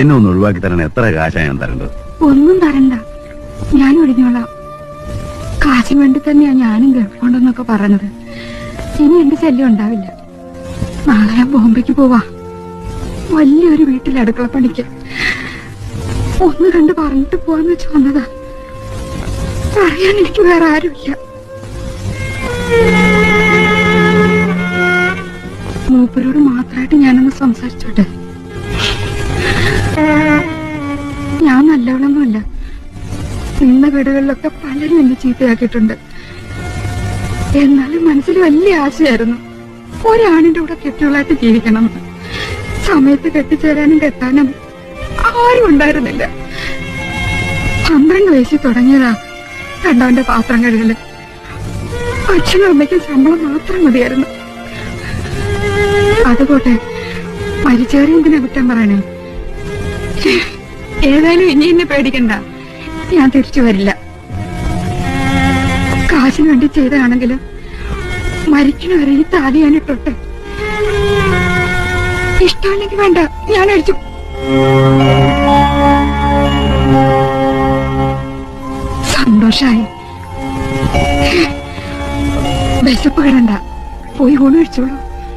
എന്നെ ഒന്ന് ഒഴിവാക്കി തരണം. എത്ര കാശാ ഞാൻ തരേണ്ടത്? ഒന്നും തരണ്ട. ഞാൻ ഒഴിഞ്ഞോളാം. കാശിന് വേണ്ടി തന്നെയാ ഞാനും ഗൾഫുണ്ടെന്നൊക്കെ പറഞ്ഞത്. ഇനി എന്റെ ശല്യം ഉണ്ടാവില്ല. നാളെ ഞാൻ ബോംബെക്ക് പോവാ. വലിയൊരു വീട്ടിൽ അടുക്കള പണിക്ക്. ഒന്ന് രണ്ട് പറഞ്ഞിട്ട് പോവാന്ന് വെച്ച് വന്നതാ. പറയാൻ എനിക്ക് വേറെ ആരുമില്ല. മൂപ്പരോട് മാത്രമായിട്ട് ഞാനൊന്ന് സംസാരിച്ചോട്ടെ? നല്ലവളൊന്നുമല്ല ഇന്ന വീടുകളിലൊക്കെ പലരും എന്നെ ചീത്തയാക്കിയിട്ടുണ്ട്. എന്നാലും മനസ്സിൽ വലിയ ആശയായിരുന്നു ഒരാണിന്റെ കൂടെ കെട്ടികളായിട്ട് ജീവിക്കണം. സമയത്ത് കെട്ടിച്ചേരാനും കെട്ടാനും ആരും ഉണ്ടായിരുന്നില്ല. പന്ത്രണ്ട് വയസ്സിൽ തുടങ്ങിയതാ കണ്ടവന്റെ പാത്രം കഴുകൽ. അച്ഛനും അമ്മയ്ക്കും ശമ്പളം മാത്രം മതിയായിരുന്നു. അതുപോട്ടെ മരിച്ചവരെ എന്തിനാ കുറ്റം പറയണേ. ഏതായാലും ഇനി എന്നെ പേടിക്കണ്ട. ഞാൻ തിരിച്ചു വരില്ല. കാശിന് വേണ്ടി ചെയ്തതാണെങ്കിലും മരിക്കണവരെ ഈ താലി ഞാൻ ഇട്ടോട്ടെ. ഇഷ്ടമല്ലെങ്കിൽ വേണ്ട ഞാൻ അടിച്ചു. സന്തോഷായി. വിശപ്പ് കിടണ്ട. പോയി ഊണ് കഴിച്ചോളൂ.